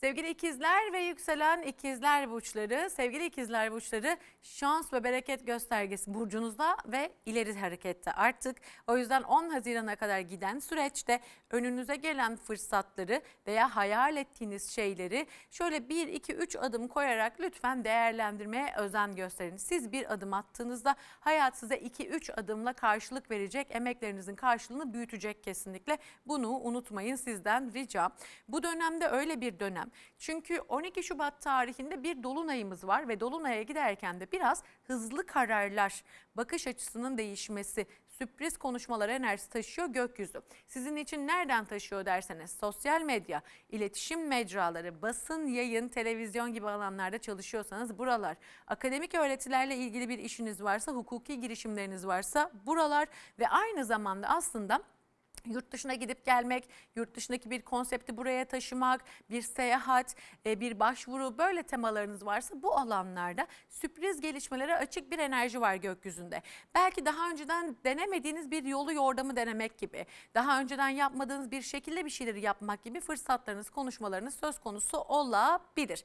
Sevgili ikizler ve yükselen ikizler burçları, sevgili ikizler burçları şans ve bereket göstergesi burcunuzda ve ileri harekette artık. O yüzden 10 Haziran'a kadar giden süreçte önünüze gelen fırsatları veya hayal ettiğiniz şeyleri şöyle 1, 2, 3 adım koyarak lütfen değerlendirmeye özen gösterin. Siz bir adım attığınızda hayat size 2-3 adımla karşılık verecek, emeklerinizin karşılığını büyütecek kesinlikle. Bunu unutmayın sizden ricam. Bu dönemde öyle bir dönem. Çünkü 12 Şubat tarihinde bir dolunayımız var ve dolunaya giderken de biraz hızlı kararlar, bakış açısının değişmesi, sürpriz konuşmalar enerjisi taşıyor gökyüzü. Sizin için nereden taşıyor derseniz sosyal medya, iletişim mecraları, basın, yayın, televizyon gibi alanlarda çalışıyorsanız buralar. Akademik öğretilerle ilgili bir işiniz varsa, hukuki girişimleriniz varsa buralar ve aynı zamanda aslında Yurt dışına gidip gelmek, yurt dışındaki bir konsepti buraya taşımak, bir seyahat, e, bir başvuru böyle temalarınız varsa bu alanlarda sürpriz gelişmelere açık bir enerji var gökyüzünde. Belki daha önceden denemediğiniz bir yolu yordamı denemek gibi, daha önceden yapmadığınız bir şekilde bir şeyleri yapmak gibi fırsatlarınız, konuşmalarınız söz konusu olabilir.